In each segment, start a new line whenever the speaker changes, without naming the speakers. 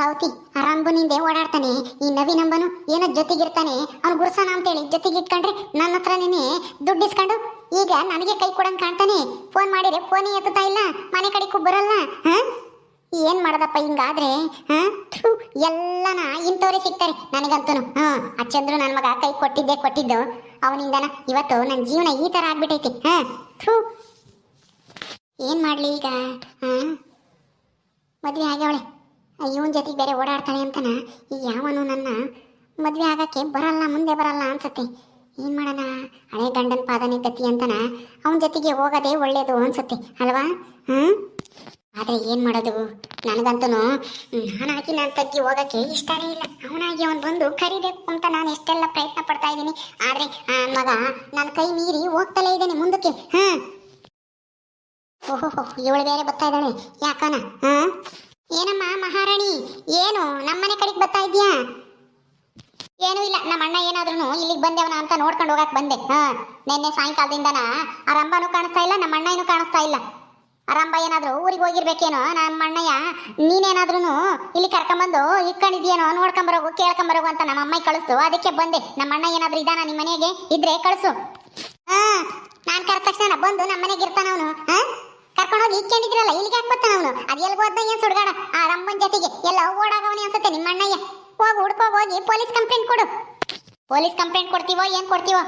ರಂಗು ನಿಂದೆ ಓಡಾಡ್ತಾನೆ. ಈ ನವಿ ನಂಬನು ಏನೋ ಜೊತೆಗಿರ್ತಾನೆ. ಅವ್ನು ಗುರ್ಸನ ಅಂತೇಳಿ ಜೊತೆಗೆ ಇಟ್ಕೊಂಡ್ರೆ ನನ್ನ ಹತ್ರ ನೀನೆ ದುಡ್ಡು ಇಸ್ಕೊಂಡು ಈಗ ನನಗೆ ಕೈ ಕೊಡಂಗ್ ಕಾಣ್ತಾನೆ. ಫೋನ್ ಮಾಡಿದ್ರೆ ಫೋನೇ ಎತ್ತುತ್ತಾ ಇಲ್ಲ. ಮನೆ ಕಡೆಗೂ ಬರಲ್ಲ. ಹಾ? ಏನ್ ಮಾಡದಪ್ಪ ಹಿಂಗಾದ್ರೆ? ಎಲ್ಲನ ಇಂಥವ್ರೆ ಸಿಗ್ತಾರೆ ನನಗಂತೂ ಹಾ, ಆ ಚಂದ್ರು ನನ್ನ ಮಗ ಕೈ ಕೊಟ್ಟಿದ್ದೆ ಕೊಟ್ಟಿದ್ದು. ಅವನಿಂದನ ಇವತ್ತು ನನ್ನ ಜೀವನ ಈ ತರ ಆಗ್ಬಿಟ್ಟೈತಿ ಹಾ? ಥೂ. ಏನ್ ಮಾಡ್ಲಿ ಈಗ? ಹಾ? ಮದ್ವೆ ಆಗ್ಯವಳೆ ಇವನ್ ಜೊತೆಗೆ ಬೇರೆ ಓಡಾಡ್ತಾನೆ ಅಂತನ? ಈ ಯಾವನು ನನ್ನ ಮದ್ವೆ ಆಗಕ್ಕೆ ಬರಲ್ಲ, ಮುಂದೆ ಬರಲ್ಲ ಅನ್ಸತ್ತೆ. ಏನ್ ಮಾಡೋಣ? ಹಳೆ ಗಂಡನ ಪಾದನೆ ಗತಿ ಅಂತನ? ಅವನ ಜೊತೆಗೆ ಹೋಗೋದೇ ಒಳ್ಳೇದು ಅನ್ಸುತ್ತೆ, ಅಲ್ವಾ? ಹ್ಮ್? ಆದ್ರೆ ಏನ್ ಮಾಡೋದು? ನನಗಂತೂ ನಾನಾಗಿ ನನ್ನ ತಗ್ಗಿ ಹೋಗಕ್ಕೆ ಇಷ್ಟನೇ ಇಲ್ಲ. ಅವನಾಗಿ ಅವನು ಬಂದು ಕರಿಬೇಕು ಅಂತ ನಾನು ಎಷ್ಟೆಲ್ಲ ಪ್ರಯತ್ನ ಪಡ್ತಾ ಇದ್ದೀನಿ. ಆದ್ರೆ ಮಗ ನನ್ನ ಕೈ ಮೀರಿ ಹೋಗ್ತಲೇ ಇದ್ದೇನೆ ಮುಂದಕ್ಕೆ, ಹ್ಮ್? ಓಹೋ ಇವಳು ಬೇರೆ ಬರ್ತಾ ಇದ್ದಾಳೆ. ಯಾಕನ? ಹಾ ಏನಮ್ಮ ಮಹಾರಾಣಿ? ಏನು? ನಮ್ಮನೆ ಕಡೆಗೆ ಬರ್ತಾ ಇದೀಯಾ ಏನೂ ಇಲ್ಲ. ನಮ್ಮ ಅಣ್ಣ ಏನಾದ್ರೂ ಇಲ್ಲಿಗೆ ಬಂದೆವನ ಅಂತ ನೋಡ್ಕೊಂಡು ಹೋಗಕ್ ಬಂದೆ. ಹಾ, ನಿನ್ನೆ ಸಾಯಂಕಾಲದಿಂದನ? ಆ ರಂಬನೂ ಕಾಣಿಸ್ತಾ ಇಲ್ಲ, ನಮ್ಮ ಅಣ್ಣ ಏನೂ ಕಾಣಿಸ್ತಾ ಇಲ್ಲ. ಆ ರಂಬ ಏನಾದ್ರು ಊರಿಗೆ ಹೋಗಿರ್ಬೇಕೇನೋ? ನಮ್ಮ ಅಣ್ಣಯ್ಯ ನೀನೇನಾದ್ರೂ ಇಲ್ಲಿ ಕರ್ಕೊಂಬಂದು ಇಟ್ಕೊಂಡಿದ್ಯೇನೋ ನೋಡ್ಕೊಂಬರೋಗು ಕೇಳ್ಕೊಂಬರೋಗು ಅಂತ ನಮ್ಮ ಅಮ್ಮ ಕಳಿಸ್ತು. ಅದಕ್ಕೆ ಬಂದೆ. ನಮ್ಮ ಅಣ್ಣ ಏನಾದ್ರೂ ಇದಾನ ನಿಮ್ಮ ಮನೆಗೆ? ಇದ್ರೆ ಕಳಿಸು. ಹಾ, ನಾನ್ ಕರೆದ ತಕ್ಷಣ ಬಂದು ನಮ್ಮ ಮನೆಗೆ ಇರ್ತಾನ ಅವನು. ಹಾ? ಕರ್ಕೊಂಡೋಗಿ ಇಕ್ಕೊಂಡಿದ್ರಲ್ಲ ಇಲ್ಲಿಗೆ ಯಾಕೆ ಬರ್ತಾನ ಅವನು? ಅದು ಎಲ್ಲಿ ಏನು ಸುಡ್ಗಾಡ? ಆ ರಂಬನ್ ಜೊತೆಗೆ ಎಲ್ಲ ಓಡಾಗವನೇ ಅನ್ಸುತ್ತೆ ನಿಮ್ಮ ಅಣ್ಣಯ್ಯ. ಹೋಗಿ ಹುಡ್ಕೋ ಹೋಗಿ ಪೊಲೀಸ್ ಕಂಪ್ಲೇಂಟ್ ಕೊಡು. ಪೊಲೀಸ್ ಕಂಪ್ಲೇಂಟ್ ಕೊಡ್ತೀವೋ, ಏನು ಕೊಡ್ತೀವೋ?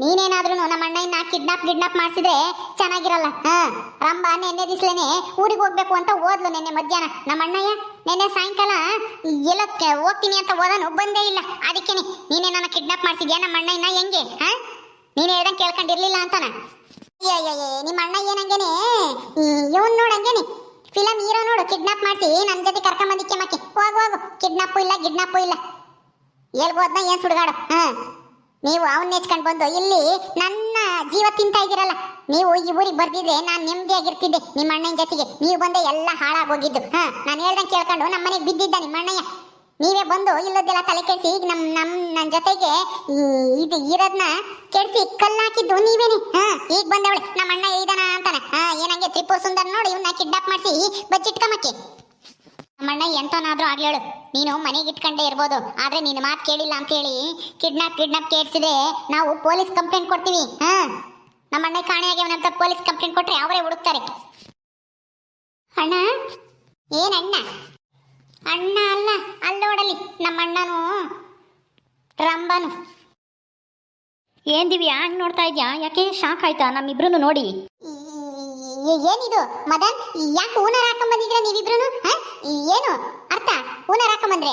ನೀನೇನಾದ್ರೂ ನಮ್ಮ ಅಣ್ಣನ ಕಿಡ್ನಾಪ್ ಕಿಡ್ನಾಪ್ ಮಾಡಿಸಿದ್ರೆ ಚೆನ್ನಾಗಿರಲ್ಲ, ಹಾ? ರಂಬ ನೆನ್ನೆ ದಿಸ್ಲೇನೆ ಊರಿಗೆ ಹೋಗ್ಬೇಕು ಅಂತ ಓದ್ಲು ನೆನ್ನೆ ಮಧ್ಯಾಹ್ನ. ನಮ್ಮ ಅಣ್ಣಯ್ಯ, ನೆನ್ನೆ ಸಾಯಂಕಾಲ ಎಲ್ಲ ಹೋಗ್ತೀನಿ ಅಂತ ಓದನು ಬಂದೇ ಇಲ್ಲ. ಅದಕ್ಕೇನೆ, ನೀನೇ ನನ್ನ ಕಿಡ್ನಾಪ್ ಮಾಡಿಸಿದ್ಯಾ ನಮ್ಮ ಅಣ್ಣಯ್ಯನ? ಹೆಂಗೆ, ಹಾ? ನೀನು ಹೇಳ್ದಂಗೆ ಕೇಳ್ಕೊಂಡಿರ್ಲಿಲ್ಲ ಅಂತಾನ? ಅಯ್ಯಯ್ಯಯ್ಯ ನಿಮ್ಮ ಅಣ್ಣ ಏನಂಗೇನೆ? ಇವನ್ ನೋಡಂಗೇನೆ ಫಿಲಮ್ ಹೀರೋ ನೋಡು ಕಿಡ್ನಾಪ್ ಮಾಡಿಸಿ ನನ್ನ ಜೊತೆ ಕರ್ಕೊಂಬಂದಿಕ್ಕೆ ಮಕ್ಕೆ ಹೋಗು ಹೋಗು. ಕಿಡ್ನಾಪು ಇಲ್ಲ ಗಿಡ್ನಾಪು ಇಲ್ಲ. ಹೇಳ್ಬೋದ್ನ, ಏನ್ ಸುಡ್ಗಾಡು ಹಾ. ನೀವು ಅವನ್ನ ನೆಚ್ಕೊಂಡು ಬಂದು, ಇಲ್ಲಿ ನನ್ನ ಜೀವ ತಿಂತಾ ಇದ್ದೀರಲ್ಲ, ನೀವು ಈ ಊರಿಗೆ ಬರ್ದಿದ್ರೆ ನಾನು ನೆಮ್ಮದಿಯಾಗಿರ್ತಿದ್ದೆ ನಿಮ್ಮ ಅಣ್ಣನ ಜೊತೆಗೆ. ನೀವು ಬಂದೆ ಎಲ್ಲ ಹಾಳಾಗೋಗಿದ್ದು ಹಾ, ನಾನು ಹೇಳ್ದಂಗೆ ಕೇಳ್ಕೊಂಡು ನಮ್ಮ ಮನೆಗೆ ಬಿದ್ದಿದ್ದ ನಿಮ್ಮ ಅಣ್ಣಯ್ಯ ನೀವೇ ಬಂದು ಇಲ್ಲದೆಲ್ಲ ತಲೆ ಕೆಡಿಸಿ, ಈಗ ನಮ್ ನಮ್ ನನ್ನ ಜೊತೆಗೆ ಇದು ಇರೋದ್ನ ಕೆಡಿಸಿ, ಕಲ್ಲಾಕಿದ್ದು ನೀವೇನೆ. ಹಾ, ಈಗ ಬಂದವಳೆ. ನಮ್ಮ ಅಣ್ಣ ಇದಾನ ಅಂತಾನೆ. ಹಾ, ಏನಂಗೆ ತ್ರಿಪುರ ಸುಂದರ್ ನೋಡಿ ಇವ್ನ ಕಿಡ್ನಾಪ್ ಮಾಡಿಸಿ ಬಚ್ಚಿಟ್ಕಮಕ್ಕೆ ನಮ್ಮಣ್ಣ ಎಂತನಾದ್ರೂ ಆಗ್ಲೇಳು ನೀನು ಮನೆಗೆ ಇಟ್ಕೊಂಡೇ ಇರ್ಬೋದು. ಆದ್ರೆ ನೀನು ಮಾತು ಕೇಳಿಲ್ಲ ಅಂತ ಹೇಳಿ ಕಿಡ್ನಾಪ್ ಕಿಡ್ನಾಪ್ ಕೇಳಿಸಿದೆ. ನಾವು ಪೊಲೀಸ್ ಕಂಪ್ಲೇಂಟ್ ಕೊಡ್ತೀವಿ. ಹಾ. ನಮ್ಮಣ್ಣ ಕಾಣೆಯಾಗ್ಯವನಂತ ಪೊಲೀಸ್ ಕಂಪ್ಲೇಂಟ್ ಕೊಟ್ರೆ ಅವರೇ ಹುಡುಕ್ತಾರೆ. ಅಣ್ಣ? ಏನಣ್ಣ ಅಣ್ಣ ಅಲ್ಲ ಅಲ್ಲೋಡಲಿ ನಮ್ಮಣ್ಣನು ರಂಬನು.
ಏನ್ ದಿವ್ಯಾ ಹಂಗ್ ನೋಡ್ತಾ ಇದ್ಯಾ? ಯಾಕೆ ಶಾಕ್ ಆಯ್ತಾ? ನಮ್ಮಿಬ್ರು ನೋಡಿ.
ಏನಿದು? ಮದನ್ ಯಾಕೆ ಊನರ್ ಹಾಕೊಂಡ್ ಬಂದಿದ್ರ ನೀವಿಬ್ರು ಏನು? ಅರ್ಥ? ಊನರ್ ಹಾಕೊಂಡ್ ಬಂದ್ರೆ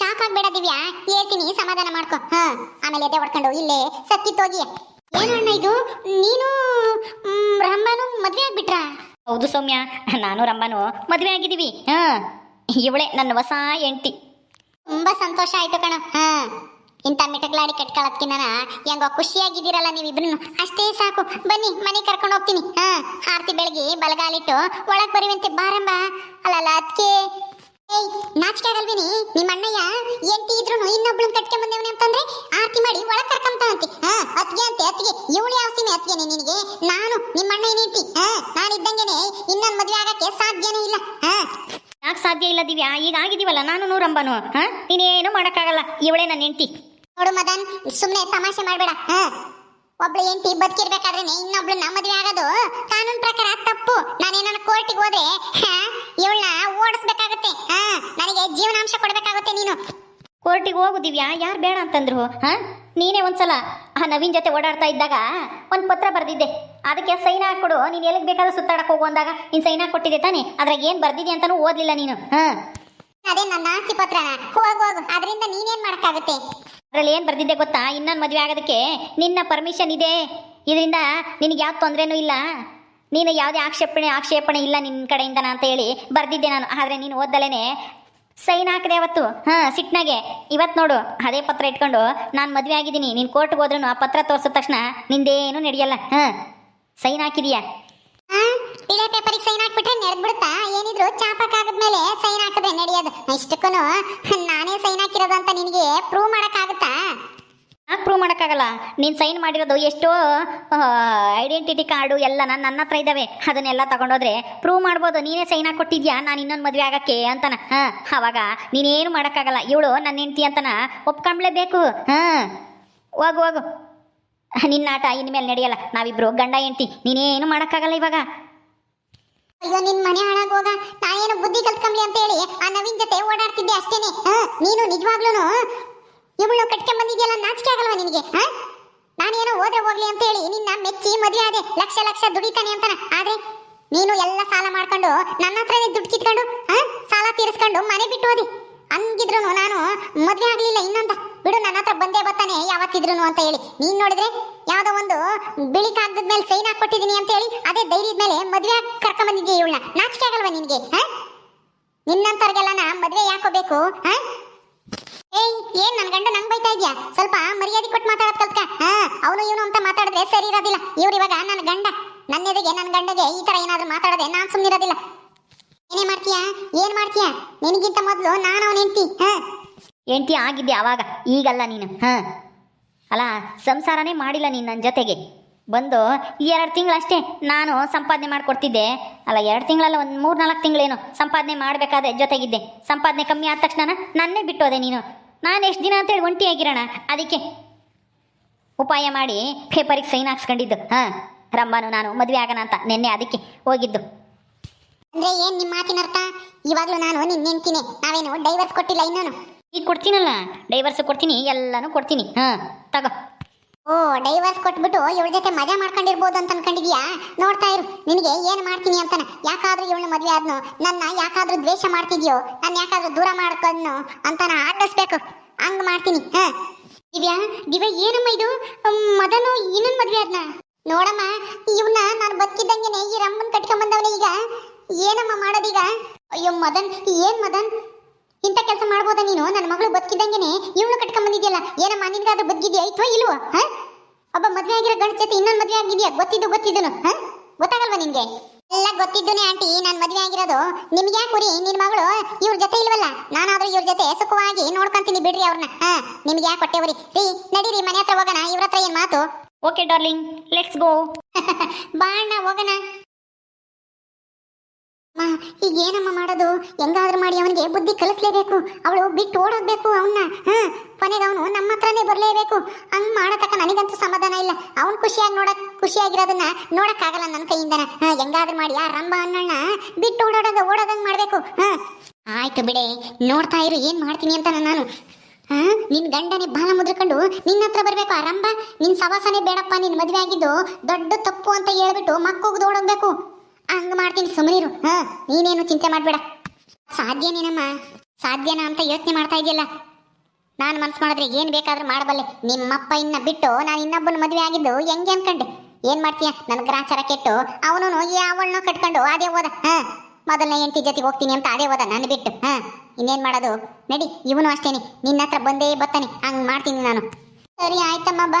ಶಾಕ್ ಆಗ್ಬೇಡ ದಿವ್ಯಾ. ಹೇಳ್ತೀನಿ ಸಮಾಧಾನ ಮಾಡ್ಕೊ. ಹ ಆಮೇಲೆ ಎದೆ ಹೊಡ್ಕೊಂಡು ಇಲ್ಲೇ ಸತ್ತಿತ್ತೋಗಿ ಏನು ಅಣ್ಣ ಇದು? ನೀನು ರಂಬಾನು ಮದ್ವೆ ಆಗ್ಬಿಟ್ರ?
ಹೌದು ಸೌಮ್ಯ ನಾನು ರಂಬನು ಮದ್ವೆ ಆಗಿದೀವಿ ಹಾ. ಇವಳೆ ನನ್ನ ಹೊಸ ಎಂಟಿ
ತುಂಬಾ ಸಂತೋಷ ಆಯ್ತು ಕಣ. ಹಾ. ಇಂಥ ಮಿಟಕ್ಲಾಡಿ ಕಟ್ಕೊಳ್ಳೋದ್ಕಿನ್ನ ಹೆಂಗೋ ಖುಷಿಯಾಗಿದ್ದೀರಲ್ಲ ನೀವಿಬ್ರು ಅಷ್ಟೇ ಸಾಕು. ಬನ್ನಿ ಮನೆ ಕರ್ಕೊಂಡು ಹೋಗ್ತೀನಿ. ಹಾ. ಆರ್ತಿ ಬೆಳಗ್ಗೆ ಬಲಗಾಲಿಟ್ಟು, ಒಳಗ್ ಬರುವಂತೆ ಬಾರಂಬ. ಅಲ್ಲಲ್ಲ ಅದಕ್ಕೆ ಏಯ್, ನಾಚಿಕೆ ಆಗಲ್ವೇನಿ? ನಿಮ್ಮ ಅಣ್ಣಯ್ಯ ಎಂಟಿ ಇದ್ರು ಇನ್ನೊಬ್ಳನ್ ಕಟ್ಕೊಂಡ್ ಬಂದೇವನೆ ಅಂತಂದ್ರೆ ಆರತಿ ಮಾಡಿ ಒಳಗ್ ಕರ್ಕೊಂತಾನಂತೆ ಹಾ ಅತ್ಗೆ ಅಂತೆ ಅತ್ಗೆ ಇವಳು ಯಾವ ಸೀಮೆ ಅತ್ಗೆನೆ ನಿನಗೆ. ನಾನು, ನಿಮ್ಮ ಅಣ್ಣ ಏನೈತಿ ಹಾ ನಾನು ಇದ್ದಂಗೆನೆ ಇನ್ನೊಂದ್ ಮದುವೆ ಆಗಕ್ಕೆ ಸಾಧ್ಯನೇ ಇಲ್ಲ. ಹಾ.
ಇಲ್ಲ ದಿವ್ಯಾ, ಈಗ ಆಗಿದೀವಲ್ಲ ನಾನು ನೂರಂಬನು. ಹಾ? ನೀನೇನು ಮಾಡಕ್ಕಾಗಲ್ಲ, ಇವಳೆ ನನ್ನ ಹೆಂಡತಿ.
ನೋಡು ಮದನ್ ಸುಮ್ಮನೆ ತಮಾಷೆ ಮಾಡಬೇಡ, ಹ? ಒಬ್ಳು ಹೆಂಡತಿ ಬದುಕಿರ್ಬೇಕಾದ್ರೆ ಇನ್ನೊಬ್ಳನ್ನ ಮದುವೆ ಆಗೋದು. ಕಾನೂನು ಪ್ರಕಾರ ತಪ್ಪು. ನಾನೇನ ಕೋರ್ಟಿಗೆ ಹೋದ್ರೆ ಇವಳನ್ನ ಓಡಿಸ್ಬೇಕಾಗುತ್ತೆ, ಹ? ನನಗೆ ಜೀವನಾಂಶ ಕೊಡ್ಬೇಕಾಗುತ್ತೆ ನೀನು.
ಕೋರ್ಟಿಗೆ ಹೋಗು ದಿವ್ಯಾ ಯಾರು ಬೇಡ ಅಂತಂದ್ರು ಹಾ? ನೀನೇ ಒಂದ್ಸಲ ಆ ನವೀನ್ ಜೊತೆ ಓಡಾಡ್ತಾ ಇದ್ದಾಗ ಒಂದು ಪತ್ರ ಬರೆದಿದ್ದೆ. ಅದಕ್ಕೆ ಸೈನ್ ಹಾಕ್ಕೊಡು ನೀನು ಎಲ್ಲಿಗೆ ಬೇಕಾದ್ರೂ ಸುತ್ತಾಡಕ್ಕೆ ಹೋಗು ಅಂದಾಗ. ನೀನು ಸೈನ್ ಹಾಕೊಟ್ಟಿದ್ದೆ ತಾನೆ ಅದ್ರಾಗ ಏನು ಬರ್ದಿದೆ ಅಂತಾನೂ ಓದ್ಲಿಲ್ಲ ನೀನು ಹಾ?
ಅದೇ ನನ್ನ ಆಸ್ತಿ ಪತ್ರನ. ಹೋಗು ಹೋಗು ಅದರಿಂದ ನೀನೇನ್ ಮಾಡೋಕ್ಕಾಗುತ್ತೆ?
ಅದರಲ್ಲಿ ಏನು ಬರ್ದಿದ್ದೆ ಗೊತ್ತಾ? ಇನ್ನೊಂದು ಮದುವೆ ಆಗೋದಕ್ಕೆ ನಿನ್ನ ಪರ್ಮಿಷನ್ ಇದೆ. ಇದರಿಂದ ನಿನಗೆ ಯಾವ ತೊಂದರೆನೂ ಇಲ್ಲ. ನೀನು ಯಾವುದೇ ಆಕ್ಷೇಪಣೆ ಆಕ್ಷೇಪಣೆ ಇಲ್ಲ ನಿನ್ನ ಕಡೆಯಿಂದ ಅಂತ ಹೇಳಿ ಬರೆದಿದ್ದೆ ನಾನು. ಆದರೆ ನೀನು ಓದ್ದಲೇನೆ ಸೈನ್ ಹಾಕಿದೆ ಅವತ್ತು ಹಾ, ಸಿಟ್ನಾಗೆ. ಇವತ್ತು ನೋಡು, ಅದೇ ಪತ್ರ ಇಟ್ಕೊಂಡು, ನಾನು ಮದ್ವೆ ಆಗಿದ್ದೀನಿ, ನೀನು ಕೋರ್ಟ್ಗೆ ಹೋದ್ರೂ ಆ ಪತ್ರ ತೋರಿಸಿದ ತಕ್ಷಣ ನಿಂದೇನು ನಡೆಯಲ್ಲ. ಹ, ಸೈನ್ ಹಾಕಿದೀಯಾ?
ಬಿಳೆ ಪೇಪರಿಗೆ ಸೈನ್ ಹಾಕ್ಬಿಟ್ರೆ ನೆರೆದ್ ಬಿಡುತ್ತಾ ಏನಿದ್ರು ಚಾಪಕ್ ಆದ್ಮೇಲೆ ಸೈನ್ ಹಾಕಿದ್ರೆ ನಡೆಯೋದು. ಇಷ್ಟಕ್ಕೂ ನಾನೇ ಸೈನ್ ಹಾಕಿರೋದು ಅಂತ ನಿನಗೆ ಪ್ರೂವ್ ಮಾಡಕ್ಕಾಗುತ್ತಾ
ಯಾಕೆ ಪ್ರೂವ್ ಮಾಡೋಕ್ಕಾಗಲ್ಲ. ನೀನು ಸೈನ್ ಮಾಡಿರೋದು ಎಷ್ಟೋ ಐಡೆಂಟಿಟಿ ಕಾರ್ಡು ಎಲ್ಲ ನನ್ನ ನನ್ನ ಹತ್ರ ಇದ್ದಾವೆ ಅದನ್ನೆಲ್ಲ ತಗೊಂಡೋದ್ರೆ ಪ್ರೂವ್ ಮಾಡ್ಬೋದು. ನೀನೇ ಸೈನ್ ಹಾಕಿ ಕೊಟ್ಟಿದ್ಯಾ? ನಾನು ಇನ್ನೊಂದು ಮದುವೆ ಆಗಕ್ಕೆ ಅಂತಾನೆ. ಹಾಂ, ಅವಾಗ ನೀನೇನು ಮಾಡೋಕ್ಕಾಗಲ್ಲ. ಇವಳು ನನ್ನ ಹೆಂಡ್ತಿ ಅಂತನ ಒಪ್ಕೊಂಬ್ಲೇಬೇಕು. ಹಾಂ, ಹೋಗು ಹೋಗು. ನಿನ್ನ ಆಟ ಇನ್ಮೇಲೆ ನಡೆಯಲ್ಲ. ನಾವಿಬ್ರು ಗಂಡ ಹೆಂಡ್ತಿ. ನೀನೇನು ಮಾಡೋಕ್ಕಾಗಲ್ಲ ಇವಾಗ.
ಅಯ್ಯೋ, ನಿನ್ ಮನೆ ನಾ ಏನು ಬುದ್ಧಿ ಕಲ್ತ್ಕೊಂಬ್ಲಿ ಅಂತ ಹೇಳಿ ಆ ನವೀನ್ ಜೊತೆ ಓಡಾಡ್ತಿದ್ದೆ ಅಷ್ಟೇನೆ. ಹ? ನೀನು ನಿಜವಾಗ್ಲೂನು ಇವಳು ಕಟ್ಕೊಂಡ್ ಬಂದಿದೆಯಲ್ಲ ನಾಚಿಕೆ ಆಗಲ್ವಾ ನಿನಗೆ, ಹ? ನಾನೇನೋ ಹೋದ್ರೆ ಹೋಗ್ಲಿ ಅಂತ ಹೇಳಿ ನಿನ್ನ ಮೆಚ್ಚಿ ಮದುವೆ ಆದೆ, ಲಕ್ಷ ಲಕ್ಷ ದುಡಿತಾನೆ ಅಂತಾನ ಆದ್ರೆ ನೀನು ಎಲ್ಲ ಸಾಲ ಮಾಡ್ಕೊಂಡು ನನ್ನ ಹತ್ರನೇ ದುಡ್ಡು ಕಿತ್ಕೊಂಡು? ಸಾಲ ತೀರಿಸ್ಕೊಂಡು ಮನೆ ಬಿಟ್ಟು ಹೋದಿ ಹಂಗಿದ್ರು ನಾನು ಮದ್ವೆ ಆಗ್ಲಿಲ್ಲ ಇನ್ನೊಂದ ಬಿಡು, ನನ್ನ ಹತ್ರ ಬಂದೇ ಬರ್ತಾನೆ ಯಾವತ್ತಿದ್ರು ಅಂತ ಹೇಳಿ ನೀನ್ ನೋಡಿದ್ರೆ ಯಾವ್ದೋ ಒಂದು ಬಿಳಿ ಕಾಗದದ ಮೇಲೆ ಸೈನ್ ಹಾಕೊಟ್ಟಿದೀನಿ ಅಂತ ಹೇಳಿ, ಅದೇ ಧೈರ್ಯದ ಮೇಲೆ ಮದ್ವೆ ಕರ್ಕೊಂಡ್ ಬಂದಿದ್ಯಾ ಇವಳನ್ನ ನಾಚಿಕೆ ಆಗಲ್ವಾ ನಿನ್ಗೆ ನಿನ್ನಂತವ್ರಿಗೆಲ್ಲ ಮದ್ವೆ ಯಾಕೋಬೇಕು ಹ? ಏಯ್, ಏನ್ ನನ್ ಗಂಡ ನಂಗ್ ಬೈತಾ ಇದ್ಯಾ? ಸ್ವಲ್ಪ ಮರ್ಯಾದೆ ಕೊಟ್ಟು ಮಾತಾಡೋದ್ ಕಲ್ತ್ಕ. ಹಾ, ಅವನು ಇವನು ಅಂತ ಮಾತಾಡಿದ್ರೆ ಸರಿ ಇರೋದಿಲ್ಲ. ಇವ್ರು ಇವಾಗ ನನ್ನ ಗಂಡ. ನನ್ನ ಎದುರಿಗೆ ನನ್ನ ಗಂಡಗೆ ಈ ತರ ಏನಾದ್ರೂ ಮಾತಾಡದೆ ನಾನ್ ಸುಮ್ಮನಿರೋದಿಲ್ಲ ಏನೇ ಮಾಡ್ತೀಯಾ? ಏನ್ ಮಾಡ್ತೀಯಾ? ನಿನಗಿಂತ ಮೊದಲು ನಾನು ಅವನ ಹೆಂಡತಿ. ಹಾ.
ಹೆಂಡ್ತಿ ಆಗಿದ್ದೆ ಅವಾಗ, ಈಗಲ್ಲ ನೀನು. ಹಾ. ಅಲ್ಲ ಸಂಸಾರನೇ ಮಾಡಿಲ್ಲ ನೀನು ನನ್ನ ಜೊತೆಗೆ. ಬಂದು ಎರಡು ತಿಂಗಳಷ್ಟೇ ನಾನು ಸಂಪಾದನೆ ಮಾಡಿಕೊಡ್ತಿದ್ದೆ. ಅಲ್ಲ, ಎರಡು ತಿಂಗಳಲ್ಲ ಒಂದು ಮೂರು ನಾಲ್ಕು ತಿಂಗಳೇನು ಸಂಪಾದನೆ ಮಾಡಬೇಕಾದ್ರೆ ಜೊತೆಗಿದ್ದೆ. ಸಂಪಾದನೆ ಕಮ್ಮಿ ಆದ ತಕ್ಷಣ ನನ್ನೇ ಬಿಟ್ಟೋದೆ ನೀನು. ನಾನು ಎಷ್ಟು ದಿನ ಅಂತೇಳಿ ಒಂಟಿಯಾಗಿರೋಣ ಅದಕ್ಕೆ ಉಪಾಯ ಮಾಡಿ ಪೇಪರಿಗೆ ಸೈನ್ ಹಾಕ್ಸ್ಕೊಂಡಿದ್ದು. ಹಾಂ ರಂಬಾನು ನಾನು ಮದುವೆ ಆಗೋಣ ಅಂತ ನಿನ್ನೆ ಅದಕ್ಕೆ ಹೋಗಿದ್ದು.
ಅಂದ್ರೆ ಏನ್ ನಿಮ್ಮ ಮಾತಿನ ಅರ್ಥ? ಇವಾಗ್ಲೂ ನಾನು ನಿನ್ನ ಹೆಂಡ್ತಿನೇ. ನಾವೇನು ಡೈವರ್ಸ್ ಕೊಟ್ಟಿಲ್ಲ ಇನ್ನೂ
ಈಗ ಕೊಡ್ತೀನಲ್ಲ? ಡೈವರ್ಸ್ ಕೊಡ್ತೀನಿ ಎಲ್ಲನೂ ಕೊಡ್ತೀನಿ. ಹಾಂ ತಗೋ.
ಓ ಡೈವರ್ಸ್ ಕೊಟ್ಬಿಟ್ಟು ಇವಳ ಜೊತೆ ಮಜಾ ಮಾಡ್ಕೊಂಡಿರ್ಬೋದು ಅಂತ ಅನ್ಕೊಂಡಿದ್ಯಾ? ನೋಡ್ತಾ ಇರು. ನಿನಗೆ ಏನು ಮಾಡ್ತೀನಿ ಅಂತಾನ? ಯಾಕಾದ್ರೂ ಇವಳನ್ನ ಮದ್ವೆ ಆದ್ನು? ನನ್ನ ಯಾಕಾದ್ರೂ ದ್ವೇಷ ಮಾಡ್ತಿದ್ಯೋ? ನನ್ನ ಯಾಕಾದ್ರೂ ದೂರ ಮಾಡ್ಕೊಂಡ್ನೋ? ಅಂತಾನ ಆಡಿಸ್ಬೇಕು ಹಂಗ್ ಮಾಡ್ತೀನಿ, ಹ. ದಿವ್ಯಾ ದಿವ್ಯಾ, ಏನಮ್ಮ ಇದು? ಮದನು ಇನ್ನೊಂದು ಮದ್ವೆ ಆದ್ನ? ನೋಡಮ್ಮ ಇವನ್ನ ನಾನು ಬದುಕಿದ್ದಂಗೆನೆ ಈ ರಮ್ಮನ್ ಕಟ್ಕೊಂಡ್ ಬಂದವನೇ ಈಗ. ಏನಮ್ಮ ಮಾಡೋದೀಗ? ಅಯ್ಯೋ, ಮದನ್, ಏನ್ ಮದನ್? ಇಂಥ ಕೆಲಸ ಮಾಡ್ಬೋದಾ ನೀನು? ನನ್ನ ಮಗಳು ಬದುಕಿದಂಗೆನೆ ಇವಳು ಕಟ್ಕೊಂಡ್ ಬಂದಿದ್ಯಲ್ಲ ಏನಮ್ಮ ನಿನ್ಗಾದ್ರೂ ಬದುಕಿದ್ಯಾ? ಐತೋ ಇಲ್ವೋ? ಹ? ಒಬ್ಬ ಮದ್ವೆ ಆಗಿರೋ ಗಂಡ ಜೊತೆ ಇನ್ನೊಂದ್ ಮದ್ವೆ ಆಗಿದ್ಯಾ? ಗೊತ್ತಿದ್ದು ಗೊತ್ತಿದ್ದನು ಹಾ? ಗೊತ್ತಾಗಲ್ವಾ ನಿನ್ಗೆ? ಎಲ್ಲ ಗೊತ್ತಿದ್ದುನೇ ಆಂಟಿ ನಾನ್ ಮದ್ವೆ ಆಗಿರೋದು. ನಿಮ್ಗೆ ಯಾಕೆ ಕುರಿ ನಿನ್ ಮಗಳು ಇವ್ರ ಜೊತೆ ಇಲ್ವಲ್ಲ? ನಾನಾದ್ರೂ ಇವ್ರ ಜೊತೆ ಸುಖವಾಗಿ ನೋಡ್ಕೊಂತೀನಿ ಬಿಡ್ರಿ ಅವ್ರನ್ನ ಹ? ನಿಮ್ಗೆ ಯಾಕೆ ಕೊಟ್ಟೆ ರೀ ರೀ ನಡೀರಿ ಮನೆ ಹತ್ರ ಹೋಗೋಣ ಇವ್ರ ಹತ್ರ ಏನ್ ಮಾತು?
ಓಕೆ ಡಾರ್ಲಿಂಗ್ ಲೆಟ್ಸ್ ಗೋ
ಬಾಣ ಹೋಗೋಣ. ಈಗ ಏನಮ್ಮ ಮಾಡೋದು? ಹೆಂಗಾದ್ರೂ ಮಾಡಿ ಅವನಿಗೆ ಬುದ್ಧಿ ಕಲಿಸ್ಲೇಬೇಕು. ಅವಳು ಬಿಟ್ಟು ಓಡೋಗ್ಬೇಕು ಅವನ್ನ. ಹ್ಮ್ ಕೊನೆಗೆ ಅವನು ನಮ್ಮ ಹತ್ರನೇ ಬರಲೇಬೇಕು. ಹಂಗ್ ಮಾಡತಕ್ಕ ನನಗಂತೂ ಸಮಾಧಾನ ಇಲ್ಲ. ಅವ್ನು ಖುಷಿಯಾಗಿ ನೋಡ ಖುಷಿಯಾಗಿರೋದನ್ನ ನೋಡಕ್ಕಾಗಲ್ಲ ನನ್ನ ಕೈಯಿಂದನ. ಹ ಹೆಂಗಾದ್ರೂ ಮಾಡಿ. ಆ ರಂಭ ಅನ್ನಣ್ಣ ಬಿಟ್ಟು ಓಡಾಡೋದು ಓಡೋದಂಗ್ ಮಾಡ್ಬೇಕು. ಹ್ಮ್ ಆಯ್ತು ಬಿಡೆ ನೋಡ್ತಾ ಇರು ಏನ್ ಮಾಡ್ತೀನಿ ಅಂತ ನಾನು. ಆ, ನಿನ್ ಗಂಡನೇ ಬಾಲ ಮುದ್ರಕೊಂಡು ನಿನ್ನ ಹತ್ರ ಬರಬೇಕು. ಆರಂಭ ರಂಭ ನಿನ್ ಸವಾಸನೆ ಬೇಡಪ್ಪ ನಿನ್ ಮದುವೆ ಆಗಿದ್ದು ದೊಡ್ಡ ತಪ್ಪು ಅಂತ ಹೇಳ್ಬಿಟ್ಟು ಮಕ್ಕೋಗ್ದು ಓಡೋಗ್ಬೇಕು. ಹಂಗ ಮಾಡ್ತೀನಿ ಸುಮ್ಮನಿರು ಹಾ, ನೀನೇನು ಚಿಂತೆ ಮಾಡ್ಬೇಡ. ಸಾಧ್ಯನೇನಮ್ಮ? ಸಾಧ್ಯನಾ ಅಂತ ಯೋಚನೆ ಮಾಡ್ತಾ ಇದೆಯಲ್ಲ ನಾನು ಮನ್ಸು ಮಾಡಿದ್ರೆ ಏನ್ ಬೇಕಾದ್ರೂ ಮಾಡಬಲ್ಲೆ. ನಿಮ್ಮಪ್ಪ ಇನ್ನ ಬಿಟ್ಟು ನಾನು ಇನ್ನೊಬ್ಬನ ಮದುವೆ ಆಗಿದ್ದು ಹೆಂಗೆ ಅನ್ಕಂಡೆ? ಏನ್ ಮಾಡ್ತೀಯ? ನನ್ ಗ್ರಾಚಾರ ಕೆಟ್ಟು ಅವನು ಯಾವಳನ್ನೋ ಕಟ್ಕೊಂಡು ಅದೇ ಹೋದ ಹ, ಮೊದಲನೇ ಹೆಂಡತಿ ಜೊತೆಗೆ ಹೋಗ್ತೀನಿ ಅಂತ ಅದೇ ಹೋದ ನಾನು ಬಿಟ್ಟು. ಹಾ, ಇನ್ನೇನ್ ಮಾಡೋದು? ನಡಿ, ಇವನು ಅಷ್ಟೇನೆ. ನಿನ್ನ ಹತ್ರ ಬಂದೇ ಬರ್ತಾನೆ ಹಂಗ್ ಮಾಡ್ತೀನಿ ನಾನು. ಸರಿ, ಆಯ್ತಮ್ಮ, ಬಾ.